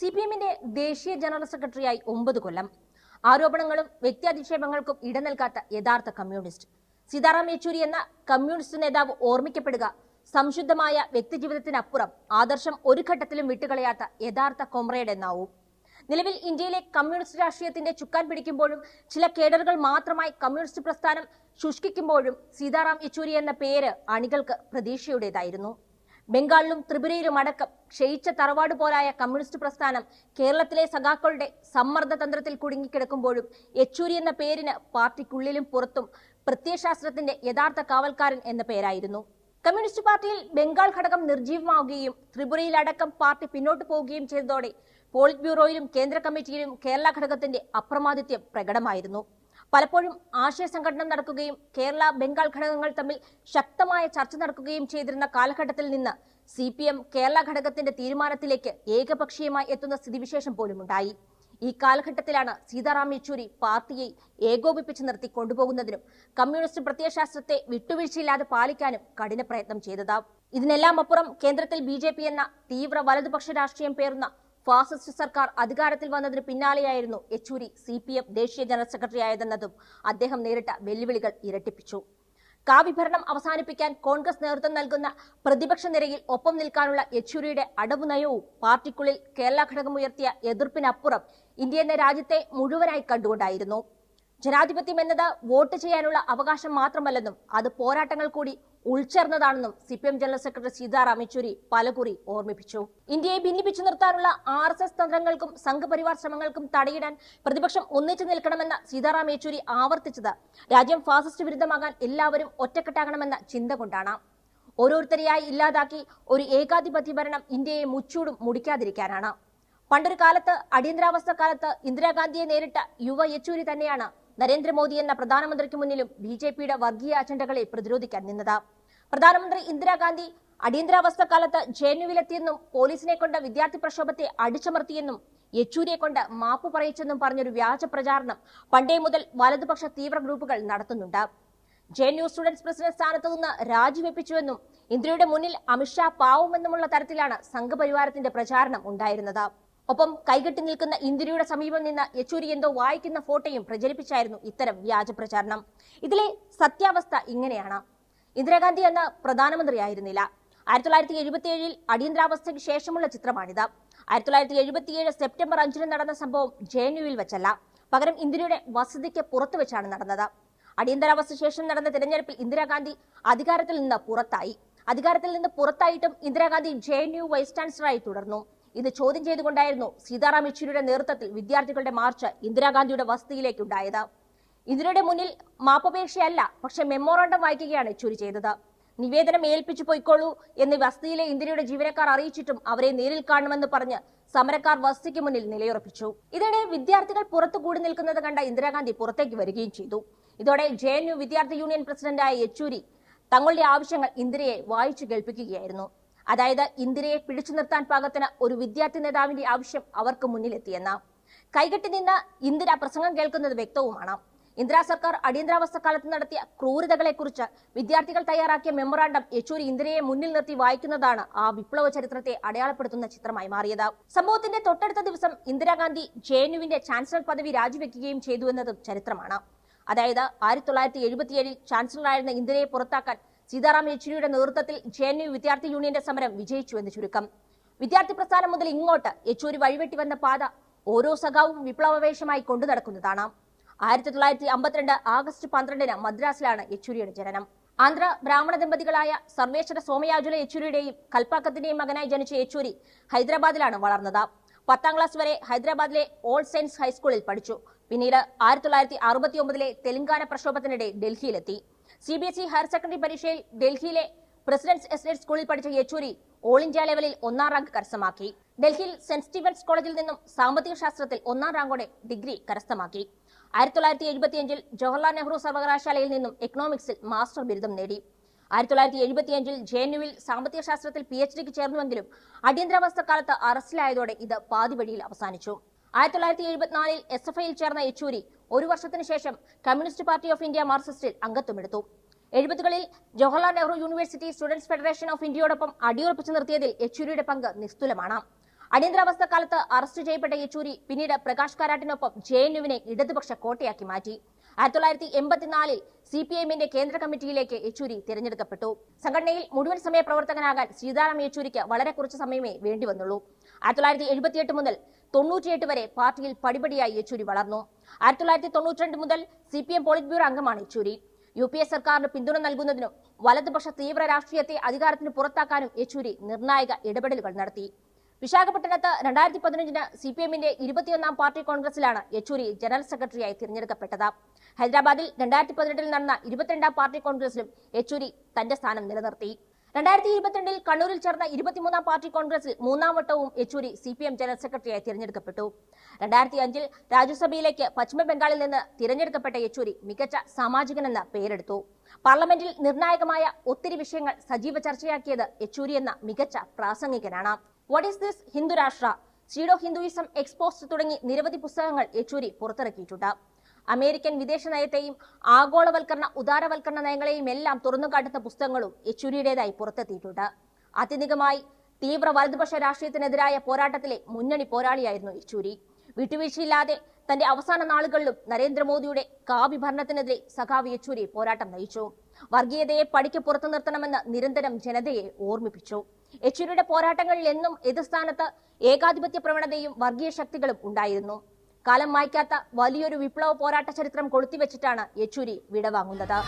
C P എമ്മിന്റെ ദേശീയ general സെക്രട്ടറിയായി ഒമ്പത് കൊല്ലം. ആരോപണങ്ങളും വ്യക്തിയധിക്ഷേപങ്ങൾക്കും ഇട നൽകാത്ത യഥാർത്ഥ കമ്മ്യൂണിസ്റ്റ്. സീതാറാം യെച്ചൂരി എന്ന കമ്മ്യൂണിസ്റ്റ് നേതാവ് ഓർമ്മിക്കപ്പെടുക സംശുദ്ധമായ വ്യക്തിജീവിതത്തിനപ്പുറം ആദർശം ഒരു ഘട്ടത്തിലും വിട്ടുകളയാത്ത യഥാർത്ഥ കൊമ്രേഡ് എന്നാവും നിലവിൽ ഇന്ത്യയിലെ കമ്മ്യൂണിസ്റ്റ് രാഷ്ട്രീയത്തിന്റെ ചുക്കാൻ പിടിക്കുമ്പോഴും ചില കേഡറുകൾ മാത്രമായി കമ്മ്യൂണിസ്റ്റ് പ്രസ്ഥാനം ശുഷ്കിക്കുമ്പോഴും സീതാറാം യെച്ചൂരി എന്ന പേര് അണികൾക്ക് പ്രതീക്ഷയുടേതായിരുന്നു. ബംഗാളിലും ത്രിപുരയിലും അടക്കം ക്ഷയിച്ച തറവാട് പോലായ കമ്മ്യൂണിസ്റ്റ് പ്രസ്ഥാനം കേരളത്തിലെ സഖാക്കളുടെ സമ്മർദ്ദ തന്ത്രത്തിൽ കുടുങ്ങിക്കിടക്കുമ്പോഴും യെച്ചൂരി എന്ന പേരിന് പാർട്ടിക്കുള്ളിലും പുറത്തും പ്രത്യയശാസ്ത്രത്തിന്റെ യഥാർത്ഥ കാവൽക്കാരൻ എന്ന പേരായിരുന്നു. കമ്മ്യൂണിസ്റ്റ് പാർട്ടിയിൽ ബംഗാൾ ഘടകം നിർജീവമാവുകയും ത്രിപുരയിൽ അടക്കം പാർട്ടി പിന്നോട്ട് പോവുകയും ചെയ്തതോടെ പോളിറ്റ് ബ്യൂറോയിലും കേന്ദ്ര കമ്മിറ്റിയിലും കേരള ഘടകത്തിന്റെ അപ്രമാദിത്യം പ്രകടമായിരുന്നു. പലപ്പോഴും ആശയ സംഘടന നടക്കുകയും കേരള ബംഗാൾ ഘടകങ്ങൾ തമ്മിൽ ശക്തമായ ചർച്ച നടക്കുകയും ചെയ്തിരുന്ന കാലഘട്ടത്തിൽ നിന്ന് സി പി എം കേരള ഘടകത്തിന്റെ തീരുമാനത്തിലേക്ക് ഏകപക്ഷീയമായി എത്തുന്ന സ്ഥിതിവിശേഷം പോലും ഉണ്ടായി ഈ കാലഘട്ടത്തിലാണ് സീതാറാം യെച്ചൂരി പാർട്ടിയെ ഏകോപിപ്പിച്ച് നിർത്തി കൊണ്ടുപോകുന്നതിനും കമ്മ്യൂണിസ്റ്റ് പ്രത്യയശാസ്ത്രത്തെ വിട്ടുവീഴ്ചയില്ലാതെ പാലിക്കാനും കഠിന പ്രയത്നം ചെയ്തത്. ഇതിനെല്ലാം അപ്പുറം കേന്ദ്രത്തിൽ ബി എന്ന തീവ്ര വലതുപക്ഷ രാഷ്ട്രീയം പേറുന്ന ഫാസിസ്റ്റ് സർക്കാർ അധികാരത്തിൽ വന്നതിന് പിന്നാലെയായിരുന്നു യെച്ചൂരി സി പി എം ദേശീയ ജനറൽ സെക്രട്ടറി ആയതെന്നതും അദ്ദേഹം നേരിട്ട വെല്ലുവിളികൾ ഇരട്ടിപ്പിച്ചു. കാവിഭരണം അവസാനിപ്പിക്കാൻ കോൺഗ്രസ് നേതൃത്വം നൽകുന്ന പ്രതിപക്ഷ നിരയിൽ ഒപ്പം നിൽക്കാനുള്ള യെച്ചൂരിയുടെ അടവ് നയവും പാർട്ടിക്കുള്ളിൽ കേരള ഘടകം ഉയർത്തിയ എതിർപ്പിനപ്പുറം ഇന്ത്യ എന്ന രാജ്യത്തെ മുഴുവനായി കണ്ടുകൊണ്ടായിരുന്നു. ജനാധിപത്യം എന്നത് വോട്ട് ചെയ്യാനുള്ള അവകാശം മാത്രമല്ലെന്നും അത് പോരാട്ടങ്ങൾ കൂടി ഉൾച്ചേർന്നതാണെന്നും C P M general secretary Sitaram Yechury പലകുറി ഓർമ്മിപ്പിച്ചു. ഇന്ത്യയെ ഭിന്നിപ്പിച്ചു നിർത്താനുള്ള ആർ എസ് എസ് തന്ത്രങ്ങൾക്കും സംഘപരിവാർ ശ്രമങ്ങൾക്കും തടയിടാൻ പ്രതിപക്ഷം ഒന്നിച്ചു നിൽക്കണമെന്ന സീതാറാം യെച്ചൂരി ആവർത്തിച്ചത് രാജ്യം ഫാസിസ്റ്റ് വിരുദ്ധമാകാൻ എല്ലാവരും ഒറ്റക്കെട്ടാകണമെന്ന ചിന്ത കൊണ്ടാണ്. ഓരോരുത്തരെയായി ഇല്ലാതാക്കി ഒരു ഏകാധിപത്യ ഭരണം ഇന്ത്യയെ മുച്ചൂടും മുടിക്കാതിരിക്കാനാണ്. പണ്ടൊരു കാലത്ത് അടിയന്തരാവസ്ഥ കാലത്ത് ഇന്ദിരാഗാന്ധിയെ നേരിട്ട യുവ യെച്ചൂരി തന്നെയാണ് നരേന്ദ്രമോദി എന്ന പ്രധാനമന്ത്രിക്ക് മുന്നിലും ബി ജെ പിയുടെ വർഗീയ അജണ്ടകളെ പ്രതിരോധിക്കാൻ നിന്നത്. പ്രധാനമന്ത്രി ഇന്ദിരാഗാന്ധി അടിയന്തരാവസ്ഥ കാലത്ത് ജെഎൻയുവിലെത്തിയെന്നും പോലീസിനെ കൊണ്ട് വിദ്യാർത്ഥി പ്രക്ഷോഭത്തെ അടിച്ചമർത്തിയെന്നും യെച്ചൂരിയെ കൊണ്ട് മാപ്പ് പറയിച്ചെന്നും പറഞ്ഞൊരു വ്യാജ പ്രചാരണം പണ്ടേ മുതൽ വലതുപക്ഷ തീവ്ര ഗ്രൂപ്പുകൾ നടത്തുന്നുണ്ട്. ജെ യു സ്റ്റുഡൻസ് പ്രസിഡന്റ് സ്ഥാനത്ത് നിന്ന് രാജിവെപ്പിച്ചുവെന്നും ഇന്ത്യയുടെ മുന്നിൽ അമിത്ഷാ പാവുമെന്നുമുള്ള തരത്തിലാണ് സംഘപരിവാരത്തിന്റെ പ്രചാരണം ഉണ്ടായിരുന്നത്. ഒപ്പം കൈകെട്ടി നിൽക്കുന്ന ഇന്ദിരയുടെ സമീപം നിന്ന് യെച്ചൂരി എന്തോ വായിക്കുന്ന ഫോട്ടോയും പ്രചരിപ്പിച്ചായിരുന്നു ഇത്തരം വ്യാജ പ്രചാരണം. ഇതിലെ സത്യാവസ്ഥ ഇങ്ങനെയാണ്. ഇന്ദിരാഗാന്ധി എന്ന പ്രധാനമന്ത്രിയായിരുന്നില്ല. ആയിരത്തി തൊള്ളായിരത്തി എഴുപത്തി ഏഴിൽ അടിയന്തരാവസ്ഥയ്ക്ക് ശേഷമുള്ള ചിത്രമാണിത്. ആയിരത്തി തൊള്ളായിരത്തി എഴുപത്തിയേഴ് സെപ്റ്റംബർ അഞ്ചിന് നടന്ന സംഭവം ജെ എൻ യുവിൽ വെച്ചല്ല. പകരം ഇന്ദിരയുടെ വസതിക്ക് പുറത്തു വെച്ചാണ് നടന്നത്. അടിയന്തരാവസ്ഥ ശേഷം നടന്ന തിരഞ്ഞെടുപ്പിൽ ഇന്ദിരാഗാന്ധി അധികാരത്തിൽ നിന്ന് പുറത്തായി. അധികാരത്തിൽ നിന്ന് പുറത്തായിട്ടും Indira Gandhi J N U vice ചാൻസലറായി തുടർന്നു. ഇത് ചോദ്യം ചെയ്തുകൊണ്ടായിരുന്നു സീതാറാം യെച്ചൂരിയുടെ നേതൃത്വത്തിൽ വിദ്യാർത്ഥികളുടെ മാർച്ച് ഇന്ദിരാഗാന്ധിയുടെ വസതിയിലേക്ക് ഉണ്ടായത് ഇന്ദിരയുടെ മുന്നിൽ മാപ്പപേക്ഷയല്ല പക്ഷെ മെമ്മോറാണ്ടം വായിക്കുകയാണ് യെച്ചൂരി ചെയ്തത്. നിവേദനം ഏൽപ്പിച്ചു പോയിക്കോളൂ എന്ന് വസതിയിലെ ഇന്ദിരയുടെ ജീവനക്കാർ അറിയിച്ചിട്ടും അവരെ നേരിൽ കാണുമെന്ന് പറഞ്ഞ് സമരക്കാർ വസതിക്ക് മുന്നിൽ നിലയുറപ്പിച്ചു. ഇതിനിടെ വിദ്യാർത്ഥികൾ പുറത്തു കൂടി നിൽക്കുന്നത് കണ്ട ഇന്ദിരാഗാന്ധി പുറത്തേക്ക് വരികയും ചെയ്തു. ഇതോടെ ജെ വിദ്യാർത്ഥി യൂണിയൻ പ്രസിഡന്റായ യെച്ചൂരി തങ്ങളുടെ ആവശ്യങ്ങൾ ഇന്ദിരയെ വായിച്ചു കേൾപ്പിക്കുകയായിരുന്നു. അതായത് ഇന്ദിരയെ പിടിച്ചു നിർത്താൻ പാകത്തിന് ഒരു വിദ്യാർത്ഥി നേതാവിന്റെ ആവശ്യം അവർക്ക് മുന്നിലെത്തിയെന്ന്. കൈകെട്ടി നിന്ന് ഇന്ദിര പ്രസംഗം കേൾക്കുന്നത് വ്യക്തവുമാണ്. ഇന്ദിരാ സർക്കാർ അടിയന്തരാവസ്ഥ കാലത്ത് നടത്തിയ ക്രൂരതകളെക്കുറിച്ച് വിദ്യാർത്ഥികൾ തയ്യാറാക്കിയ മെമ്മറാണ്ടം യെച്ചൂരി ഇന്ദിരയെ മുന്നിൽ നിർത്തി വായിക്കുന്നതാണ് ആ വിപ്ലവ ചരിത്രത്തെ അടയാളപ്പെടുത്തുന്ന ചിത്രമായി മാറിയത്. സംഭവത്തിന്റെ തൊട്ടടുത്ത ദിവസം ഇന്ദിരാഗാന്ധി ജെ എൻ യുവിന്റെ ചാൻസലർ പദവി രാജിവെക്കുകയും ചെയ്തു എന്നതും ചരിത്രമാണ്. അതായത് ആയിരത്തി തൊള്ളായിരത്തി എഴുപത്തിയേഴിൽ ചാൻസലറായിരുന്ന ഇന്ദിരയെ പുറത്താക്കാൻ സീതാറാം യെച്ചൂരിയുടെ നേതൃത്വത്തിൽ ജെ എൻ യു വിദ്യാർത്ഥി യൂണിയന്റെ സമരം വിജയിച്ചു എന്ന് ചുരുക്കം. വിദ്യാർത്ഥി പ്രസ്ഥാനം മുതൽ ഇങ്ങോട്ട് യെച്ചൂരി വഴിവെട്ടി വന്ന പാത ഓരോ സഖാവും വിപ്ലവവേഷമായി കൊണ്ടു നടക്കുന്നതാണ്. ആയിരത്തി തൊള്ളായിരത്തി അമ്പത്തിരണ്ട് ആഗസ്റ്റ് പന്ത്രണ്ടിന് മദ്രാസിലാണ് യെച്ചൂരിയുടെ ജനനം. ആന്ധ്ര ബ്രാഹ്മണ ദമ്പതികളായ സർവേശ്വര സോമയാജുല യെച്ചൂരിയുടെയും കൽപ്പാക്കത്തിന്റെയും മകനായി ജനിച്ച യെച്ചൂരി ഹൈദരാബാദിലാണ് വളർന്നത്. പത്താം ക്ലാസ് വരെ ഹൈദരാബാദിലെ ഓൾ സയൻസ് ഹൈസ്കൂളിൽ പഠിച്ചു. പിന്നീട് ആയിരത്തി തൊള്ളായിരത്തി അറുപത്തി ഒമ്പതിലെ തെലങ്കാന പ്രക്ഷോഭത്തിനിടെ ഡൽഹിയിലെത്തി. C B S E higher secondary പരീക്ഷയിൽ ഡൽഹിയിലെ പ്രസിഡന്റ്സ് എസ്റ്റേറ്റ് സ്കൂളിൽ പഠിച്ച യെച്ചൂരി ഓൾ ഇന്ത്യ ലെവലിൽ ഒന്നാം റാങ്ക് കരസ്ഥമാക്കി. ഡൽഹിയിൽ സെന്റ് സ്റ്റീവൻസ് കോളേജിൽ നിന്നും സാമ്പത്തിക ശാസ്ത്രത്തിൽ ഒന്നാം റാങ്കോടെ ഡിഗ്രി കരസ്ഥമാക്കി. ആയിരത്തി തൊള്ളായിരത്തി എഴുപത്തിയഞ്ചിൽ ജവഹർലാൽ നെഹ്റു സർവകലാശാലയിൽ നിന്നും എക്കണോമിക്സിൽ മാസ്റ്റർ ബിരുദം നേടി. ആയിരത്തി തൊള്ളായിരത്തി എഴുപത്തിയഞ്ചിൽ ജെ എൻ യുവിൽ സാമ്പത്തിക ശാസ്ത്രത്തിൽ പി എച്ച് ഡിക്ക് ചേർന്നുവെങ്കിലും അടിയന്തരാവസ്ഥ കാലത്ത് അറസ്റ്റിലായതോടെ ഇത് പാതിവഴിയിൽ അവസാനിച്ചു. ആയിരത്തി തൊള്ളായിരത്തി എഴുപത്തിനാലിൽ എസ് എഫ് ഐയിൽ ചേർന്ന യെച്ചൂരി ഒരു വർഷത്തിന് ശേഷം കമ്മ്യൂണിസ്റ്റ് പാർട്ടി ഓഫ് ഇന്ത്യ മാർക്സിസ്റ്റിൽ അംഗത്വമെടുത്തു. എഴുപതുകളിൽ Jawaharlal Nehru university students federation of ഇന്ത്യയോടൊപ്പം അടിയുറപ്പിച്ചു നിർത്തിയതിൽ യെച്ചൂരിയുടെ പങ്ക് നിസ്തുലമാണ്. അടിയന്തരാവസ്ഥ കാലത്ത് അറസ്റ്റ് ചെയ്യപ്പെട്ട യെച്ചൂരി പിന്നീട് പ്രകാശ് കാരാട്ടിനൊപ്പം ജെ എൻ യുവിനെ ഇടതുപക്ഷ കോട്ടയാക്കി മാറ്റി. ആയിരത്തി തൊള്ളായിരത്തി എൺപത്തിനാലിൽ സി പി എമ്മിന്റെ കേന്ദ്ര കമ്മിറ്റിയിലേക്ക് യെച്ചൂരി തിരഞ്ഞെടുക്കപ്പെട്ടു. സംഘടനയിൽ മുഴുവൻ സമയ പ്രവർത്തകനാകാൻ സീതാറാം യെച്ചൂരിക്ക് വളരെ കുറച്ച് സമയമേ വേണ്ടിവന്നുള്ളൂ. ആയിരത്തി തൊള്ളായിരത്തി എഴുപത്തിയെട്ട് മുതൽ തൊണ്ണൂറ്റിയെട്ട് വരെ പാർട്ടിയിൽ പടിപടിയായി യെച്ചൂരി വളർന്നു. ആയിരത്തി തൊള്ളായിരത്തി തൊണ്ണൂറ്റിരണ്ട് മുതൽ C P M polit bureau അംഗമാണ് യെച്ചൂരി. യു പി എ സർക്കാരിന് പിന്തുണ നൽകുന്നതിനും വലതുപക്ഷ തീവ്ര രാഷ്ട്രീയത്തെ അധികാരത്തിന് പുറത്താക്കാനും യെച്ചൂരി നിർണായക ഇടപെടലുകൾ നടത്തി. വിശാഖപട്ടണത്ത് രണ്ടായിരത്തി പതിനഞ്ചിന് സി പി എമ്മിന്റെ ഇരുപത്തിയൊന്നാം പാർട്ടി കോൺഗ്രസിലാണ് യെച്ചൂരി ജനറൽ സെക്രട്ടറിയായി തിരഞ്ഞെടുക്കപ്പെട്ടത്. ഹൈദരാബാദിൽ രണ്ടായിരത്തി പതിനെട്ടിൽ നടന്ന ഇരുപത്തിരണ്ടാം പാർട്ടി കോൺഗ്രസിലും യെച്ചൂരി തന്റെ സ്ഥാനം നിലനിർത്തി. രണ്ടായിരത്തി ഇരുപത്തിരണ്ടിൽ കണ്ണൂരിൽ ചേർന്ന ഇരുപത്തിമൂന്നാം പാർട്ടി കോൺഗ്രസിൽ മൂന്നാം വട്ടവും Yechury C P M general സെക്രട്ടറിയായി തിരഞ്ഞെടുക്കപ്പെട്ടു. രണ്ടായിരത്തി അഞ്ചിൽ രാജ്യസഭയിലേക്ക് പശ്ചിമ ബംഗാളിൽ നിന്ന് തിരഞ്ഞെടുക്കപ്പെട്ട യെച്ചൂരി മികച്ച സാമാജികനെന്ന് പേരെടുത്തു. പാർലമെന്റിൽ നിർണായകമായ ഒത്തിരി വിഷയങ്ങൾ സജീവ ചർച്ചയാക്കിയത് യെച്ചൂരി എന്ന മികച്ച പ്രാസംഗികനാണ്. What is this Hindu Rashtra pseudo Hinduism expose തുടങ്ങി നിരവധി പുസ്തകങ്ങൾ യെച്ചൂരി പുറത്തിറക്കിയിട്ടുണ്ട്. അമേരിക്കൻ വിദേശ നയത്തെയും ആഗോളവൽക്കരണ ഉദാരവൽക്കരണ നയങ്ങളെയും എല്ലാം തുറന്നുകാട്ടുന്ന പുസ്തകങ്ങളും യെച്ചൂരിയുടേതായി പുറത്തെത്തിയിട്ടുണ്ട്. ആത്യന്തികമായി തീവ്ര വലതുപക്ഷ രാഷ്ട്രീയത്തിനെതിരായ പോരാട്ടത്തിലെ മുന്നണി പോരാളിയായിരുന്നു യെച്ചൂരി. വിട്ടുവീഴ്ചയില്ലാതെ തന്റെ അവസാന നാളുകളിലും നരേന്ദ്രമോദിയുടെ കാവ്യഭരണത്തിനെതിരെ സഖാവ് യെച്ചൂരി പോരാട്ടം നയിച്ചു. വർഗീയതയെ പടിക്ക് പുറത്തു നിർത്തണമെന്ന് നിരന്തരം ജനതയെ ഓർമ്മിപ്പിച്ചു. യെച്ചൂരിയുടെ പോരാട്ടങ്ങളിൽ എന്നും എതിർസ്ഥാനത്ത് ഏകാധിപത്യ പ്രവണതയും വർഗീയ ശക്തികളും ഉണ്ടായിരുന്നു. കാലം മായ്ക്കാത്ത വലിയൊരു വിപ്ലവ പോരാട്ട ചരിത്രം കൊളുത്തിവെച്ചിട്ടാണ് യെച്ചൂരി വിടവാങ്ങുന്നത്.